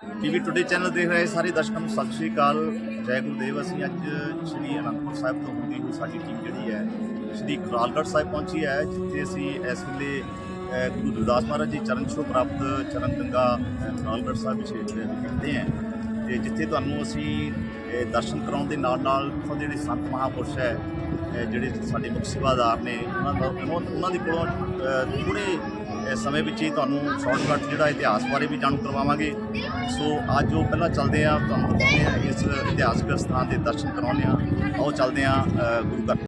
TV today channel ਦੇਖ ਰਹੇ ਸਾਰੇ ਦਰਸ਼ਕਾਂ ਨੂੰ ਸਤਿ ਸ਼੍ਰੀ ਅਕਾਲ। ਜੈ ਗੁਰਦੇਵ ਅਸੀਂ ਅੱਜ ਸ਼੍ਰੀ ਅਨੰਦਪੁਰ ਸਾਹਿਬ ਤੋਂ ਹੁੰਦੀ ਹੋਈ ਸਾਡੀ ਟੀਮ ਜਿਹੜੀ ਹੈ ਸ਼੍ਰੀ ਕਰਾਲਗੜ੍ਹ ਸਾਹਿਬ ਪਹੁੰਚੀ ਹੈ ਜਿੱਥੇ ਅਸੀਂ ਇਸ ਵੇਲੇ ਗੁਰੂ ਗੁਰਦਾਸ ਮਹਾਰਾਜ ਜੀ ਚਰਨ ਛੋਹ ਪ੍ਰਾਪਤ ਚਰਨ ਗੰਗਾ ਅਹ, ਸਾਹਿਬ ਵਿੱਚ ਵਿਖਦੇ ਹਾਂ। ਤੇ ਜਿੱਥੇ ਤੁਹਾਨੂੰ ਅਸੀਂ ਦਰਸ਼ਨ ਕਰਾਉਣ ਦੇ ਨਾਲ ਨਾਲ ਉੱਥੋਂ ਦੇ ਜਿਹੜੇ ਸੰਤ ਮਹਾਪੁਰਸ਼ ਹੈ ਜਿਹੜੇ ਸਾਡੇ ਮੁੱਖ ਸੇਵਾਦਾਰ ਨੇ ਉਹਨਾਂ ਦਾ ਉਹਨਾਂ ਦੇ ਕੋਲੋਂ ਅਹ, ਇਸ ਸਮੇਂ ਵਿੱਚ ਹੀ ਤੁਹਾਨੂੰ ਸ਼ਾਰਟਕਟ ਜਿਹੜਾ ਇਤਿਹਾਸ ਬਾਰੇ ਵੀ ਜਾਣੂ ਕਰਵਾਵਾਂਗੇ। ਸੋ ਅੱਜ ਉਹ ਪਹਿਲਾਂ ਚੱਲਦੇ ਆ, ਤੁਹਾਨੂੰ ਦਿਖਾਉਂਦੇ ਆ ਇਸ ਇਤਿਹਾਸਕ ਸਥਾਨ ਦੇ ਦਰਸ਼ਨ ਕਰਾਉਂਦੇ ਆ। ਆਓ ਚੱਲਦੇ ਆ ਗੁਰੂ ਘਰ।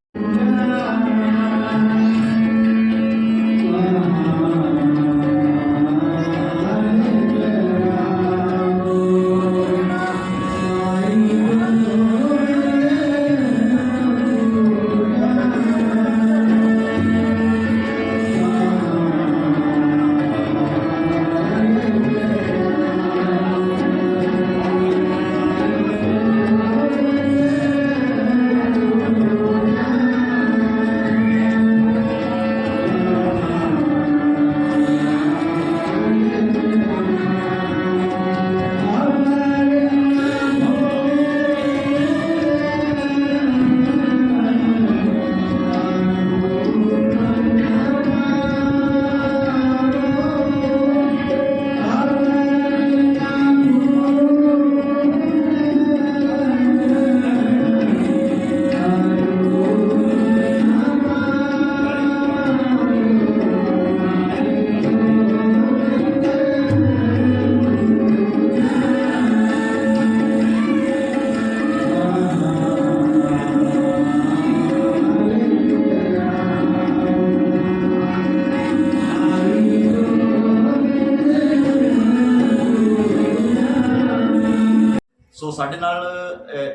ਸਾਡੇ ਨਾਲ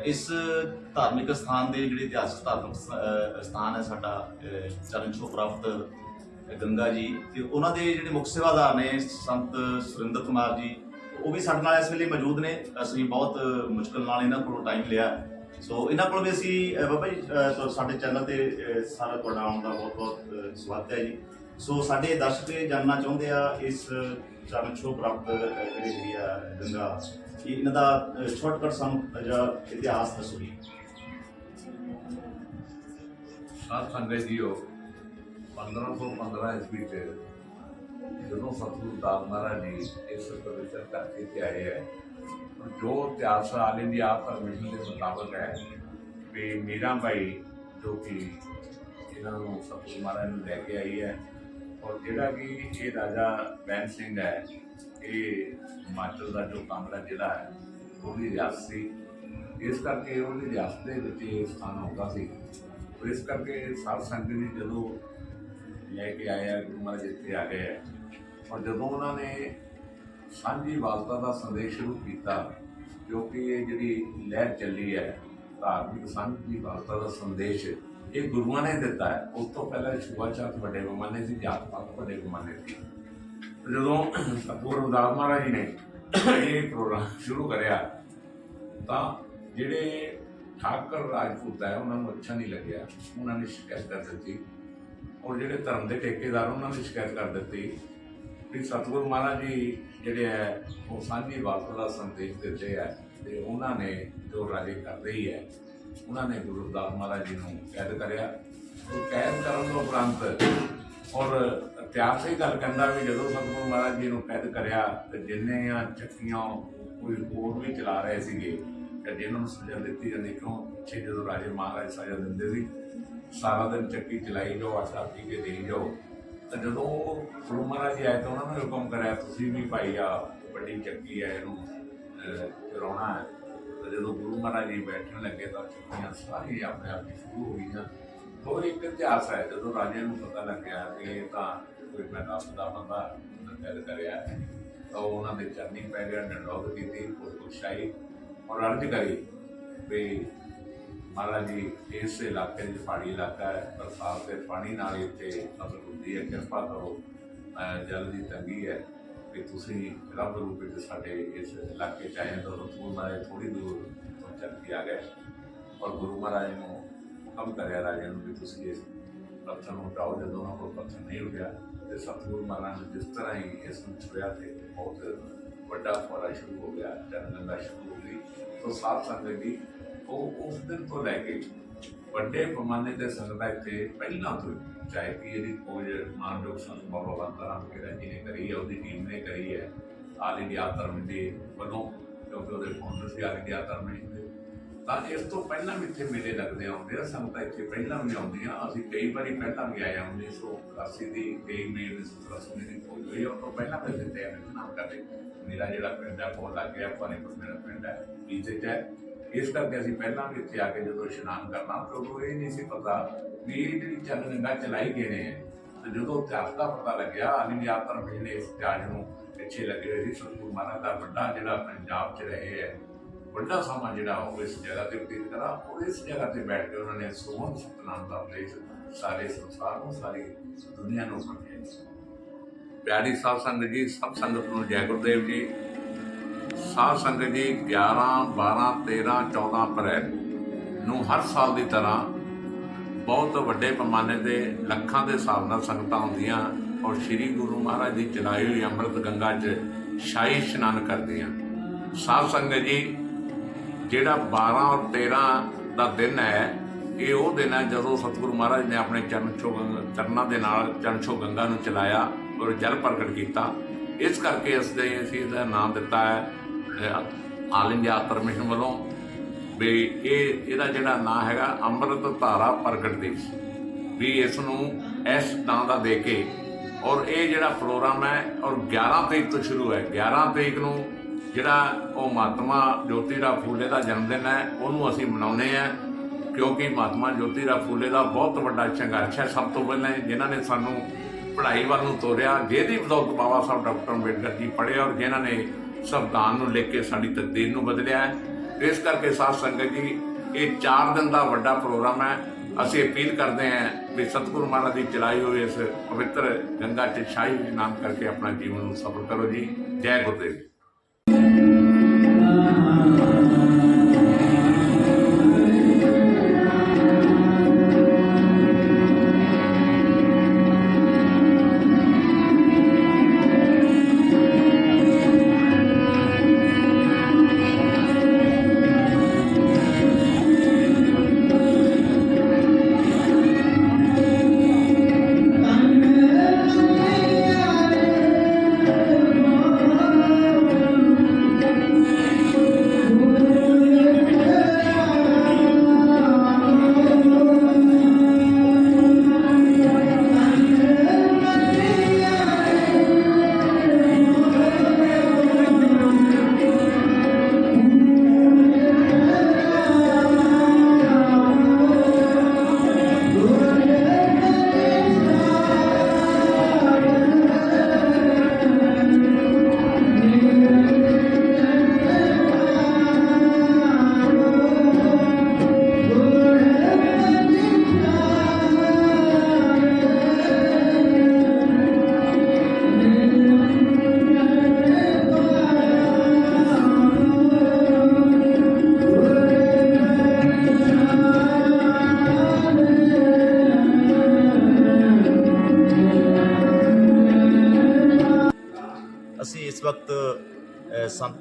ਇਸ ਧਾਰਮਿਕ ਸਥਾਨ ਦੇ ਜਿਹੜੇ ਇਤਿਹਾਸਕ ਧਾਰਮਿਕ ਸਥਾਨ ਹੈ ਸਾਡਾ ਚਰਨ ਛੋਹ ਪ੍ਰਾਪਤ ਗੰਗਾ ਜੀ ਤੇ ਉਹਨਾਂ ਦੇ ਜਿਹੜੇ ਮੁੱਖ ਸੇਵਾਦਾਰ ਨੇ ਸੰਤ ਸੁਰਿੰਦਰ ਕੁਮਾਰ ਜੀ, ਉਹ ਵੀ ਸਾਡੇ ਨਾਲ ਇਸ ਵੇਲੇ ਮੌਜੂਦ ਨੇ। ਅਸੀਂ ਬਹੁਤ ਮੁਸ਼ਕਲ ਨਾਲ ਇਹਨਾਂ ਕੋਲੋਂ ਟਾਈਮ ਲਿਆ। ਸੋ ਇਹਨਾਂ ਕੋਲ ਵੀ ਅਸੀਂ ਬਾਬਾ ਜੀ ਸਾਡੇ ਚੈਨਲ ਤੇ ਸਾਰਾ ਤੁਹਾਡਾ ਆਉਣ ਦਾ ਬਹੁਤ ਬਹੁਤ ਸਵਾਗਤ ਹੈ ਜੀ। ਸੋ ਸਾਡੇ ਦਰਸ਼ਕ ਇਹ ਜਾਣਨਾ ਚਾਹੁੰਦੇ ਆ ਇਸ ਚਰਨ ਛੋਹ ਪ੍ਰਾਪਤ ਜਿਹੜੀ ਹੈਗੀ ਆ ਗੰਗਾ ਇਹ ਇਹਨਾਂ ਦਾ ਸ਼ਾਰਟਕਟ ਸਾਨੂੰ ਜਿਹੜਾ ਇਤਿਹਾਸ ਦੱਸੋ। ਜੀ ਸਾਧ ਸੰਗਤ ਜੀਓ 1515 ਈਸਵੀ ਤੇ ਜਦੋਂ ਸਤਿਗੁਰੂ ਦਾਸ ਮਹਾਰਾਜ ਜੀ ਇਸ ਪਵਿੱਤਰ ਧਰਤੀ ਤੇ ਆਏ ਹੈ ਜੋ ਇਤਿਹਾਸ ਆਲ ਇੰਡੀਆ ਪਰਮਿਸ਼ਨ ਦੇ ਮੁਤਾਬਕ ਹੈ ਵੀ ਮੀਰਾ ਬਾਈ ਜੋ ਕਿ ਇਹਨਾਂ ਨੂੰ ਸਤਿਗੁਰੂ ਮਹਾਰਾਜ ਨੂੰ ਲੈ ਕੇ ਆਈ ਹੈ, ਔਰ ਜਿਹੜਾ ਕਿ ਇਹ ਰਾਜਾ ਬੈਨ ਸਿੰਘ ਹੈ ਇਹ ਹਿਮਾਚਲ ਦਾ ਜੋ ਕਾਂਗੜਾ ਜ਼ਿਲ੍ਹਾ ਹੈ ਉਹਦੀ ਰਿਆਸਤ ਸੀ। ਇਸ ਕਰਕੇ ਉਹਦੀ ਰਿਆਸਤ ਦੇ ਵਿੱਚ ਇਹ ਸਥਾਨ ਆਉਂਦਾ ਸੀ। ਇਸ ਕਰਕੇ ਸਾਧ ਸੰਗਤ ਜੀ ਜਦੋਂ ਲੈ ਕੇ ਆਇਆ ਆ, ਗੁਰੂ ਮਹਾਰਾਜ ਇੱਥੇ ਆ ਗਏ ਆ, ਔਰ ਜਦੋਂ ਉਹਨਾਂ ਨੇ ਸਾਂਝੀ ਵਾਲਤਾ ਦਾ ਸੰਦੇਸ਼ ਸ਼ੁਰੂ ਕੀਤਾ, ਕਿਉਂਕਿ ਇਹ ਜਿਹੜੀ ਲਹਿਰ ਚੱਲੀ ਹੈ, ਧਾਰਮਿਕ ਸਾਂਝੀ ਵਾਲਤਾ ਦਾ ਸੰਦੇਸ਼ ਇਹ ਗੁਰੂਆਂ ਨੇ ਦਿੱਤਾ ਹੈ। ਉਸ ਤੋਂ ਪਹਿਲਾਂ ਸ਼ੁਭਾਚਾਰ ਵੱਡੇ ਪੈਮਾਨੇ ਸੀ, ਜਾਤ ਪਾਤ ਵੱਡੇ ਪੈਮਾਨੇ ਸੀ। ਜਦੋਂ ਸਤਿਗੁਰੂ ਰਵਿਦਾਸ ਮਹਾਰਾਜ ਜੀ ਨੇ ਇਹ ਪ੍ਰੋਗਰਾਮ ਸ਼ੁਰੂ ਕਰਿਆ, ਤਾਂ ਜਿਹੜੇ ਠਾਕਰ ਰਾਜਪੂਤ ਹੈ, ਉਹਨਾਂ ਨੂੰ ਅੱਛਾ ਨਹੀਂ ਲੱਗਿਆ। ਉਹਨਾਂ ਨੇ ਸ਼ਿਕਾਇਤ ਕਰ ਦਿੱਤੀ। ਔਰ ਜਿਹੜੇ ਧਰਮ ਦੇ ਠੇਕੇਦਾਰ, ਉਹਨਾਂ ਨੇ ਸ਼ਿਕਾਇਤ ਕਰ ਦਿੱਤੀ ਕਿ ਸਤਿਗੁਰੂ ਮਹਾਰਾਜ ਜੀ ਜਿਹੜੇ ਹੈ, ਉਹ ਸਾਂਝੀ ਵਾਸਤਾ ਦਾ ਸੰਦੇਸ਼ ਦਿੰਦੇ ਆ ਤੇ ਉਹਨਾਂ ਨੇ ਜੋ ਰਾਜੇ ਕਰ ਰਹੀ ਹੈ, ਉਹਨਾਂ ਨੇ ਗੁਰੂ ਰਵਿਦਾਸ ਮਹਾਰਾਜ ਜੀ ਨੂੰ ਕੈਦ ਕਰਿਆ। ਉਹ ਕੈਦ ਕਰਨ ਤੋਂ ਉਪਰੰਤ ਔਰ ਇਤਿਹਾਸ ਇਹ ਗੱਲ ਕਹਿੰਦਾ ਵੀ ਜਦੋਂ ਸਤਿਗੁਰੂ ਮਹਾਰਾਜ ਜੀ ਨੂੰ ਕੈਦ ਕਰਿਆ, ਤੇ ਜਿੰਨੇ ਆ ਚੱਕੀਆਂ ਕੋਈ ਹੋਰ ਵੀ ਚਲਾ ਰਹੇ ਸੀਗੇ, ਤੇ ਜਿਨ੍ਹਾਂ ਨੂੰ ਸਜ਼ਾ ਦਿੱਤੀ ਜਾਂਦੀ, ਕਿਉਂ? ਪਿੱਛੇ ਜਦੋਂ ਰਾਜੇ ਮਹਾਰਾਜ ਸਜ਼ਾ ਦਿੰਦੇ ਸੀ, ਸਾਰਾ ਦਿਨ ਚੱਕੀ ਚਲਾਈ ਜਾਓ ਆਟਾ ਪੀ ਕੇ ਦੇਈ ਜਾਓ। ਤਾਂ ਜਦੋਂ ਗੁਰੂ ਮਹਾਰਾਜ ਜੀ ਆਏ ਤਾਂ ਉਹਨਾਂ ਨੇ ਹੁਕਮ ਕਰਿਆ, ਤੁਸੀਂ ਵੀ ਭਾਈ ਆ, ਵੱਡੀ ਚੱਕੀ ਹੈ ਇਹਨੂੰ ਚਲਾਉਣਾ ਹੈ। ਤਾਂ ਜਦੋਂ ਗੁਰੂ ਮਹਾਰਾਜ ਜੀ ਬੈਠਣ ਲੱਗੇ ਤਾਂ ਚੱਕੀਆਂ ਸਾਰੀਆਂ ਆਪਣੇ ਆਪ ਹੀ ਸ਼ੁਰੂ ਹੋ ਗਈਆਂ। ਉਹ ਇੱਕ ਇਤਿਹਾਸ ਹੈ, ਜਦੋਂ ਰਾਜੇ ਨੂੰ ਪਤਾ ਲੱਗਿਆ ਕਿ ਇਹ ਤਾਂ ਕੋਈ ਮੈਦਾਨ ਦਾ ਬੰਦਾ ਨਕਲ ਕਰਿਆ ਤਾਂ ਉਹਨਾਂ ਦੇ ਚਰਨੀ ਪੈ ਗਿਆ ਡੰਡੋਤ ਕੀਤੀ ਕੋਈ ਔਰ ਅਰਜ਼ ਕਰੀ ਵੀ ਮਹਾਰਾਜ ਜੀ, ਇਸ ਇਲਾਕੇ ਵਿੱਚ ਪਹਾੜੀ ਇਲਾਕਾ ਹੈ ਬਰਸਾਤ ਦੇ ਪਾਣੀ ਨਾਲ ਇੱਥੇ ਫਸਲ ਹੁੰਦੀ ਹੈ, ਕਿਰਪਾ ਕਰੋ ਜਲ ਦੀ ਤੰਗੀ ਹੈ ਕਿ ਤੁਸੀਂ ਰੱਬ ਰੂਪ ਵਿੱਚ ਸਾਡੇ ਇਸ ਇਲਾਕੇ ਚ ਆਏ ਤਾਂ ਰਸੂਲ ਮਹਾਰਾਜ ਥੋੜੀ ਦੂਰ ਤੋਂ ਚੱਲ ਕੇ ਆ ਗਏ। ਔਰ ਗੁਰੂ ਮਹਾਰਾਜ ਨੂੰ ਹੁਕਮ ਕਰਿਆ ਰਾਜੇ ਨੂੰ ਵੀ ਤੁਸੀਂ ਇਸ ਪੱਥਰ ਨੂੰ ਹਟਾਓ, ਜਦੋਂ ਉਹਨਾਂ ਕੋਲ ਪੱਥਰ ਨਹੀਂ ਉੱਠਿਆ ਤੇ ਸਤਿਗੁਰੂ ਮਹਾਰਾਜ ਨੇ ਜਿਸ ਤਰ੍ਹਾਂ ਹੀ ਇਸ ਨੂੰ ਛੁੜਿਆ ਤੇ ਬਹੁਤ ਵੱਡਾ ਫੁਆਰਾ ਸ਼ੁਰੂ ਹੋ ਗਿਆ ਚਰਨ ਦਾ ਸ਼ੁਰੂ ਹੋ ਗਈ ਤੋਂ ਸਾਥ ਸੰਗਤ ਜੀ ਉਹ ਉਸ ਦਿਨ ਤੋਂ ਲੈ ਕੇ ਵੱਡੇ ਪੈਮਾਨੇ ਤੇ ਸੰਗਤਾਂ ਇੱਥੇ ਪਹਿਲਾਂ ਤੋਂ ਚਾਹੇ ਕਿ ਇਹਦੀ ਖੋਜ, ਮਾਨਯੋਗ ਸੰਤ ਬਾਬਾ ਬੰਤਰਾਮ ਕੇ ਜੀ ਨੇ ਕਰੀ ਹੈ, ਉਹਦੀ ਟੀਮ ਨੇ ਕਰੀ ਹੈ। ਆਲ ਇੰਡੀਆ ਧਰਮ ਦੇ ਵੱਲੋਂ, ਕਿਉਂਕਿ ਉਹਦੇ ਫਾਊਂਡਰ ਸੀ ਆਲ ਇੰਡੀਆ ਧਰਮ ਨੇ ਤਾਂ ਇਸ ਤੋਂ ਪਹਿਲਾਂ ਵੀ ਇੱਥੇ ਮੇਲੇ ਲੱਗਦੇ ਆਉਂਦੇ ਆ ਸੰਗਤਾਂ ਇੱਥੇ ਪਹਿਲਾਂ ਵੀ ਆਉਂਦੀਆਂ ਅਸੀਂ ਕਈ ਵਾਰੀ ਪਹਿਲਾਂ ਵੀ ਆਏ ਹਾਂ 1981 ਦੀ ਕਈ ਮਈ 1983 ਦੀ ਖੋਜ ਹੋਈ ਉਹ ਤੋਂ ਪਹਿਲਾਂ ਵੀ ਅਸੀਂ ਤੇ ਨਾਮ ਕਰਦੇ। ਮੇਰਾ ਜਿਹੜਾ ਪਿੰਡ ਹੈ ਕੋਲ ਲੱਗ ਗਿਆ ਪਾਣੀ ਮੇਰਾ ਪਿੰਡ ਹੈ ਨੀਚੇ ਚ ਇਸ ਕਰਕੇ ਅਸੀਂ ਪਹਿਲਾਂ ਵੀ ਇੱਥੇ ਆ ਕੇ ਜਦੋਂ ਇਸ਼ਨਾਨ ਕਰਨਾ, ਉਦੋਂ ਇਹ ਨਹੀਂ ਸੀ ਪਤਾ ਵੀ ਇਹ ਜਿਹੜੀ ਚੰਨ ਗੰਗਾ ਚਲਾਈ ਗਏ ਨੇ ਤੇ ਜਦੋਂ ਇਤਿਹਾਸ ਦਾ ਪਤਾ ਲੱਗਿਆ ਅਲੀ ਯਾਤਰਾ ਨੇ ਇਸ ਇਤਿਹਾਸ ਨੂੰ ਪਿੱਛੇ ਲੱਗੇ ਹੋਏ ਸੀ, ਸਤਿਗੁਰੂ ਮਹਾਰਾਜ ਦਾ ਵੱਡਾ ਜਿਹੜਾ ਪੰਜਾਬ 'ਚ ਰਹੇ ਹੈ ਵੱਡਾ ਸਮਾਂ ਜਿਹੜਾ ਉਹ ਇਸ ਜਗ੍ਹਾ ਤੇ ਬਤੀਤ ਕਰਾ ਉਹ ਇਸ ਜਗ੍ਹਾ ਤੇ ਬੈਠ ਕੇ ਉਹਨਾਂ ਨੇ ਸੋਹਣ ਸਤਨਾਮ ਦਾ ਉਪਦੇਸ਼ ਸਾਰੇ ਸੰਸਾਰ ਨੂੰ, ਸਾਰੀ ਦੁਨੀਆ ਨੂੰ ਸਮਝਾਇਆ ਪਿਆਰੀ ਸਾਧ ਸੰਗਤ ਜੀ, ਸਭ ਸੰਗਤ ਨੂੰ ਜੈ ਗੁਰਦੇਵ ਜੀ। ਸਾਧ ਸੰਗਤ ਜੀ 11 12 13 14 ਅਪ੍ਰੈਲ ਨੂੰ ਹਰ ਸਾਲ ਦੀ ਤਰ੍ਹਾਂ ਬਹੁਤ ਵੱਡੇ ਪੈਮਾਨੇ 'ਤੇ ਲੱਖਾਂ ਦੇ ਹਿਸਾਬ ਨਾਲ ਸੰਗਤਾਂ ਆਉਂਦੀਆਂ ਔਰ ਸ੍ਰੀ ਗੁਰੂ ਮਹਾਰਾਜ ਦੀ ਚਲਾਈ ਹੋਈ ਅੰਮ੍ਰਿਤ ਗੰਗਾ 'ਚ ਸ਼ਾਹੀ ਇਸ਼ਨਾਨ ਕਰਦੀਆਂ। ਸਾਧ ਸੰਗਤ ਜੀ ਜਿਹੜਾ 12 ਔਰ 13 ਦਾ ਦਿਨ ਹੈ, ਇਹ ਉਹ ਦਿਨ ਹੈ ਜਦੋਂ ਸਤਿਗੁਰੂ ਮਹਾਰਾਜ ਨੇ ਆਪਣੇ ਚਰਨ ਛੋ ਗੰਗਾ- ਚਰਨਾਂ ਦੇ ਨਾਲ ਚਰਨ ਛੋ ਗੰਗਾ ਨੂੰ ਚਲਾਇਆ ਔਰ ਜਲ ਪ੍ਰਗਟ ਕੀਤਾ। ਇਸ ਕਰਕੇ ਇਸ ਦੇ ਅਸੀਂ ਇਹਦਾ ਨਾਮ ਦਿੱਤਾ ਹੈ ਆਲ ਇੰਡੀਆ ਪਰਮਿਸ਼ਨ ਵੱਲੋਂ ਵੀ ਇਹ, ਇਹਦਾ ਜਿਹੜਾ ਨਾਮ ਹੈਗਾ ਅੰਮ੍ਰਿਤ ਧਾਰਾ ਪ੍ਰਗਟ ਦਿਵਸ ਵੀ ਇਸ ਨੂੰ ਇਸ ਨਾਂ ਦਾ ਦੇ ਕੇ ਔਰ ਇਹ ਜਿਹੜਾ ਪ੍ਰੋਗਰਾਮ ਹੈ ਔਰ 11 ਤਰੀਕ ਤੋਂ ਸ਼ੁਰੂ ਹੈ। 11 ਤਰੀਕ ਨੂੰ ਜਿਹੜਾ ਉਹ ਮਹਾਤਮਾ ਜੋਤੀਰਾਮ ਫੂਲੇ ਦਾ ਜਨਮ ਦਿਨ ਹੈ, ਉਹਨੂੰ ਅਸੀਂ ਮਨਾਉਂਦੇ ਆ ਕਿਉਂਕਿ ਮਹਾਤਮਾ ਜੋਤੀਰਾਮ ਫੂਲੇ ਦਾ ਬਹੁਤ ਵੱਡਾ ਸੰਘਰਸ਼ ਹੈ ਸਭ ਤੋਂ ਪਹਿਲਾਂ ਜਿਨ੍ਹਾਂ ਨੇ ਸਾਨੂੰ ਪੜ੍ਹਾਈ ਵੱਲ ਨੂੰ ਤੋਰਿਆ, ਜਿਹਦੀ ਬਦੌਲਤ ਬਾਬਾ ਸਾਹਿਬ ਡਾਕਟਰ ਅੰਬੇਡਕਰ ਜੀ ਪੜ੍ਹੇ ਔਰ ਜਿਨ੍ਹਾਂ ਨੇ ਸੰਵਿਧਾਨ ਨੂੰ ਲਿਖ ਕੇ ਸਾਡੀ ਤਕਦੀਰ ਨੂੰ ਬਦਲਿਆ ਇਸ ਕਰਕੇ ਸਾਧ ਸੰਗਤ ਜੀ, ਇਹ 4 ਦਿਨ ਦਾ ਵੱਡਾ ਪ੍ਰੋਗਰਾਮ ਹੈ। ਅਸੀਂ ਅਪੀਲ ਕਰਦੇ ਹਾਂ ਵੀ ਸਤਿਗੁਰੂ ਮਹਾਰਾਜ ਦੀ ਚਲਾਈ ਹੋਈ ਇਸ ਪਵਿੱਤਰ ਗੰਗਾ 'ਚ ਸ਼ਾਹੀ ਨਾਮ ਕਰਕੇ ਆਪਣਾ ਜੀਵਨ ਨੂੰ ਸਫਲ ਕਰੋ ਜੀ। ਜੈ ਗੁਰਦੇਵ।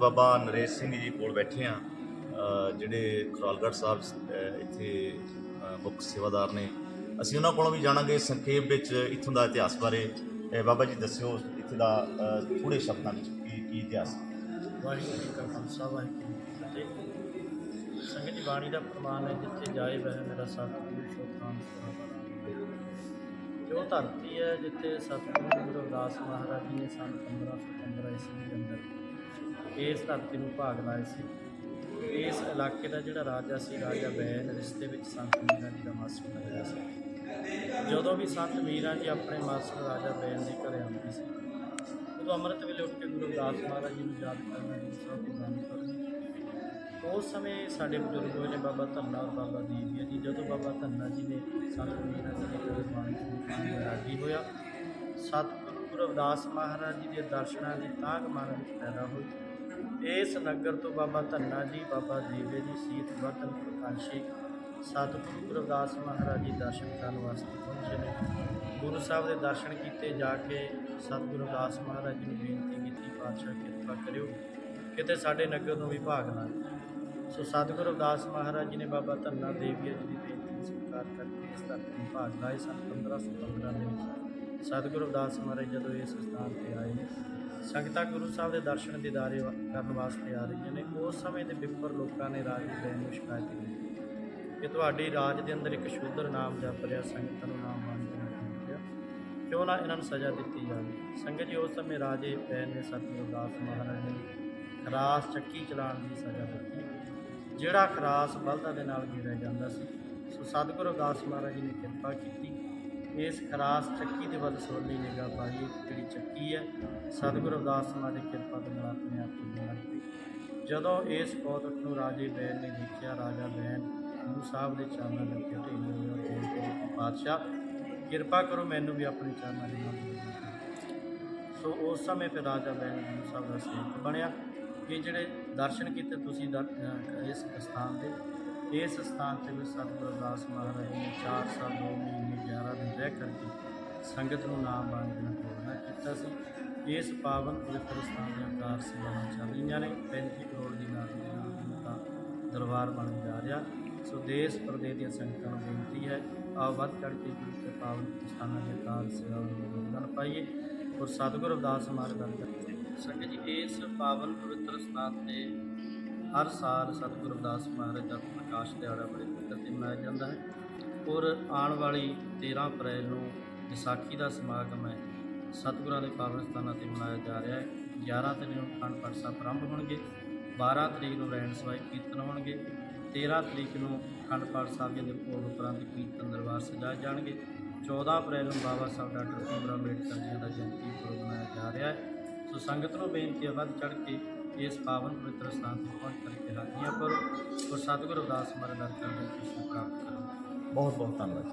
ਬਾਬਾ ਨਰੇਸ਼ ਸਿੰਘ ਜੀ ਕੋਲ ਬੈਠੇ ਆ ਜਿਹੜੇ ਖਰਾਲਗੜ੍ਹ ਸਾਹਿਬ ਇੱਥੇ ਮੁੱਖ ਸੇਵਾਦਾਰ ਨੇ। ਅਸੀਂ ਉਹਨਾਂ ਕੋਲੋਂ ਵੀ ਜਾਣਾਂਗੇ ਸੰਖੇਪ ਵਿੱਚ ਇੱਥੋਂ ਦਾ ਇਤਿਹਾਸ ਬਾਰੇ। ਬਾਬਾ ਜੀ ਦੱਸਿਓ ਇੱਥੇ ਦਾ ਅ, ਥੋੜੇ ਸ਼ਬਦਾਂ ਵਿੱਚ ਕੀ ਕੀ ਇਤਿਹਾਸ ਹੈ? ਵਾਹਿਗੁਰੂ ਜੀ ਕਾ ਖਾਲਸਾ ਵਾਹਿਗੁਰੂ ਜੀ ਕੀ ਫਤਿਹ। ਸੰਗਤ ਦੀ ਬਾਣੀ ਦਾ ਪ੍ਰਮਾਣ ਹੈ ਜਿੱਥੇ ਜਾਏ ਵਹਿ ਮੇਰਾ ਸਤਿਗੁਰੂ ਸ਼ੋਤਾਨ ਜੋ ਧਰਤੀ ਹੈ ਜਿੱਥੇ ਸਤਿਗੁਰੂ ਗੁਰੂ ਰਵਿਦਾਸ ਮਹਾਰਾਜ ਜੀ ਨੇ ਸੰਨ 1515 ਈਸਵੀ ਦੇ ਅੰਦਰ ਇਸ ਧਰਤੀ ਨੂੰ ਭਾਗ ਲਾਏ ਸੀ। ਇਸ ਇਲਾਕੇ ਦਾ ਜਿਹੜਾ ਰਾਜਾ ਸੀ, ਰਾਜਾ ਬੈਨ ਰਿਸ਼ਤੇ ਵਿੱਚ ਸੰਤ ਮੀਰਾਂ ਜੀ ਦਾ ਮਾਸਟਰ ਲੱਗਿਆ ਸੀ। ਜਦੋਂ ਵੀ ਸੰਤ ਮੀਰਾਂ ਜੀ ਆਪਣੇ ਮਾਸਟਰ ਰਾਜਾ ਬੈਨ ਦੇ ਘਰੇ ਆਉਂਦੇ ਸੀ, ਉਦੋਂ ਅੰਮ੍ਰਿਤ ਵੇਲੇ ਉੱਠ ਕੇ ਗੁਰੂ ਰਵਿਦਾਸ ਮਹਾਰਾਜ ਜੀ ਨੂੰ ਯਾਦ ਕਰਨਾ ਗੁਰੂ ਸਾਹਿਬ ਦੀ ਬਾਣੀ ਪੜ੍ਹਨੀ ਉਸ ਸਮੇਂ ਸਾਡੇ ਬਜ਼ੁਰਗ ਹੋਏ ਨੇ ਬਾਬਾ ਧੰਨਾ ਔਰ ਬਾਬਾ ਦੀਪ ਜੀ। ਜਦੋਂ ਬਾਬਾ ਧੰਨਾ ਜੀ ਨੇ ਸੰਤ ਮੀਰਾਂ ਜੀ ਦੇ ਕੋਲ ਬਾਣੀ ਦੀ ਹੋਇਆ, ਸਤਿਗੁਰੂ ਗੁਰੂ ਰਵਿਦਾਸ ਮਹਾਰਾਜ ਜੀ ਦੇ ਦਰਸ਼ਨਾਂ ਦੀ ਤਾਂਘ ਮਨ ਵਿੱਚ ਪੈਦਾ ਹੋਈ ਇਸ ਨਗਰ ਤੋਂ ਬਾਬਾ ਧੰਨਾ ਜੀ, ਬਾਬਾ ਦੀਵੇ ਜੀ, ਸੀਤ ਵਰਤਨ ਪ੍ਰਕਾਸ਼ੀ, ਸਤਿਗੁਰੂ ਗੁਰੂ ਰਵਿਦਾਸ ਮਹਾਰਾਜ ਜੀ ਦਰਸ਼ਨ ਕਰਨ ਵਾਸਤੇ ਪਹੁੰਚੇ ਨੇ। ਗੁਰੂ ਸਾਹਿਬ ਦੇ ਦਰਸ਼ਨ ਕੀਤੇ ਜਾ ਕੇ ਸਤਿਗੁਰੂ ਦਾਸ ਮਹਾਰਾਜ ਜੀ ਨੂੰ ਬੇਨਤੀ ਕੀਤੀ, ਪਾਤਸ਼ਾਹ ਕਿਰਪਾ ਕਰਿਓ, ਕਿਤੇ ਸਾਡੇ ਨਗਰ ਨੂੰ ਵੀ ਭਾਗ ਨਾ ਸੋ ਸਤਿਗੁਰੂ ਰਵਿਦਾਸ ਮਹਾਰਾਜ ਜੀ ਨੇ ਬਾਬਾ ਧੰਨਾ ਦੇਵੀ ਜੀ ਦੀ ਬੇਨਤੀ ਸਵੀਕਾਰ ਕਰਕੇ ਇਸ ਧਰਤੀ ਨੂੰ ਭਾਗ ਲਾਏ ਸਨ 1515 ਦੇ ਵਿੱਚ। ਸਤਿਗੁਰੂ ਰਵਿਦਾਸ ਮਹਾਰਾਜ ਜਦੋਂ ਇਸ ਸਥਾਨ ਤੇ ਆਏ ਸੰਗਤਾਂ ਗੁਰੂ ਸਾਹਿਬ ਦੇ ਦਰਸ਼ਨ ਦੀਦਾਰੇ ਵਾ- ਕਰਨ ਵਾਸਤੇ ਆ ਰਹੀਆਂ ਨੇ। ਉਸ ਸਮੇਂ ਦੇ ਬਿਪਰ ਲੋਕਾਂ ਨੇ ਰਾਜ ਦੀ ਬੈਨ ਨੂੰ ਸ਼ਿਕਾਇਤ ਕੀਤੀ। ਕਿ ਤੁਹਾਡੇ ਰਾਜ ਦੇ ਅੰਦਰ ਇੱਕ ਸ਼ੂਦਰ ਨਾਮ ਜਪ ਰਿਹਾ, ਸੰਗਤਾਂ ਨੂੰ ਨਾਮ ਮਾਨ ਕਿਉਂ ਨਾ ਇਹਨਾਂ ਨੂੰ ਸਜ਼ਾ ਦਿੱਤੀ ਜਾਵੇ। ਸੰਗਤ ਜੀ, ਉਸ ਸਮੇਂ ਰਾਜੇ ਬੈਨ ਨੇ ਸਤਿਗੁਰੂ ਰਵਿਦਾਸ ਮਹਾਰਾਜ ਨੇ ਖਰਾਸ ਚੱਕੀ ਚਲਾਉਣ ਦੀ ਸਜ਼ਾ ਦਿੱਤੀ। ਜਿਹੜਾ ਖਰਾਸ ਬਲਦਾਂ ਦੇ ਨਾਲ ਗੇੜਿਆ ਜਾਂਦਾ ਸੀ, ਸੋ ਸਤਿਗੁਰੂ ਰਵਿਦਾਸ ਮਹਾਰਾਜ ਜੀ ਨੇ ਕਿਰਪਾ ਕੀਤੀ। ਇਸ ਖਰਾਸ ਚੱਕੀ ਦੇ ਵੱਲ ਸੋਲੀ ਨਿਗਾਹ ਪਾਈ ਜਿਹੜੀ ਚੱਕੀ ਹੈ, ਸਤਿਗੁਰੂ ਅਰਦਾਸ ਮਹਾਰਾਜ ਦੀ ਕਿਰਪਾ ਦੇ ਨਾਲ ਆਪਣੇ ਆਪ ਚੱਲਣ ਲੱਗ ਜਦੋਂ ਇਸ ਕੌਤਕ ਨੂੰ ਰਾਜੇ ਬੈਨ ਨੇ ਦੇਖਿਆ, ਰਾਜਾ ਬੈਨ ਗੁਰੂ ਸਾਹਿਬ ਦੇ ਚਰਨਾਂ ਦੇ ਉੱਤੇ ਢੇਰ ਹੋਇਆ ਪਾਤਸ਼ਾਹ, ਕਿਰਪਾ ਕਰੋ ਮੈਨੂੰ ਵੀ ਆਪਣੇ ਚਰਨਾਂ ਦੇ ਨਾਲ ਸੋ ਉਸ ਸਮੇਂ ਫਿਰ ਰਾਜਾ ਬੈਨ ਗੁਰੂ ਸਾਹਿਬ ਦਾ ਸੇਵਕ ਬਣਿਆ। ਕਿ ਜਿਹੜੇ ਦਰਸ਼ਨ ਕੀਤੇ, ਤੁਸੀਂ ਦਰ- ਇਸ ਸਥਾਨ ਦੇ ਇਸ ਸਥਾਨ ਤੇ ਵੀ ਸਤਿਗੁਰੂ ਅਰਦਾਸ ਮਹਾਰਾਜ ਨੇ 4 ਸਾਲ 2 ਮਹੀਨੇ 11 ਦਿਨ ਰਹਿ ਕਰਕੇ ਸੰਗਤ ਨੂੰ ਨਾਮ ਬਾਣੀ ਦੇਣਾ ਪ੍ਰੋਗਰਾਮ ਕੀਤਾ ਸੀ। ਇਸ ਪਾਵਨ ਪਵਿੱਤਰ ਸਥਾਨ ਦੀਆਂ ਕਾਰ ਸੇਵਾਵਾਂ ਚੱਲ ਰਹੀਆਂ ਨੇ। 35 ਕਰੋੜ ਦੀ ਨਾਮ ਦੇ ਨਾਲ ਹੁਣ ਦਰਬਾਰ ਬਣ ਜਾ ਰਿਹਾ। ਸੋ ਦੇਸ਼ ਪ੍ਰਦੇਸ਼ ਦੀਆਂ ਸੰਗਤਾਂ ਨੂੰ ਬੇਨਤੀ ਹੈ, ਆਓ ਵੱਧ ਚੜ੍ਹ ਕੇ ਗੁਰੂ ਕੇ ਪਾਵਨ ਸਥਾਨਾਂ ਦੀਆਂ ਕਾਰ ਸੇਵਾਵਾਂ ਨੂੰ ਯੋਗਦਾਨ ਪਾਈਏ ਔਰ ਸਤਿਗੁਰੂ ਅਰਦਾਸ ਮਹਾਰਾਜ ਦਾ ਕਰੀਏ ਸੰਗਤ ਜੀ, ਇਸ ਪਾਵਨ ਪਵਿੱਤਰ ਸਥਾਨ ਤੇ ਹਰ ਸਾਲ ਸਤਿਗੁਰੂ ਰਵਿਦਾਸ ਮਹਾਰਾਜ ਦਾ ਪ੍ਰਕਾਸ਼ ਦਿਹਾੜਾ ਬੜੇ ਪੱਧਰ ਤੇ ਮਨਾਇਆ ਜਾਂਦਾ ਹੈ। ਔਰ ਆਉਣ ਵਾਲੀ 13 ਅਪ੍ਰੈਲ ਨੂੰ ਵਿਸਾਖੀ ਦਾ ਸਮਾਗਮ ਹੈ। ਸਤਿਗੁਰਾਂ ਦੇ ਪਾਵਨ ਸਥਾਨਾਂ ਤੇ ਮਨਾਇਆ ਜਾ ਰਿਹਾ ਹੈ। 11 ਤਰੀਕ ਨੂੰ ਅਖੰਡ ਪਾਠ ਸਾਹਿਬ ਆਰੰਭ ਹੋਣਗੇ। 12 ਤਰੀਕ ਨੂੰ ਰੈਣ ਸਵਾਈ ਕੀਰਤਨ ਹੋਣਗੇ। 13 ਤਰੀਕ ਨੂੰ ਅਖੰਡ ਪਾਠ ਸਾਹਿਬ ਜੀ ਦੇ ਭੋਗ ਉਪਰੰਤ ਕੀਰਤਨ ਦਰਬਾਰ ਸਜਾਏ ਜਾਣਗੇ। 14 ਅਪ੍ਰੈਲ ਨੂੰ ਬਾਬਾ ਸਾਹਿਬ ਡਾਕਟਰ ਭੀਮਰਾਓ ਅੰਬੇਡਕਰ ਜੀ ਦਾ ਜਯੰਤੀ ਪੁਰਬ ਮਨਾਇਆ ਜਾ ਰਿਹਾ ਹੈ। ਸੋ ਸੰਗਤ ਨੂੰ ਬੇਨਤੀ ਹੈ ਵੱਧ ਚੜ੍ਹ ਕੇ ਇਸ ਪਾਵਨ ਪਵਿੱਤਰ ਸਥਾਨ ਤੇ ਪਹੁੰਚ ਕਰਕੇ ਹਾਜ਼ਰੀਆਂ ਕਰੋ ਔਰ ਸਤਿਗੁਰੂ ਅਰਦਾਸ ਮਹਾਰਾਜ ਦਾ ਦਰਸ਼ਨ ਪ੍ਰਾਪਤ ਕਰੋ। ਬਹੁਤ ਬਹੁਤ ਧੰਨਵਾਦ।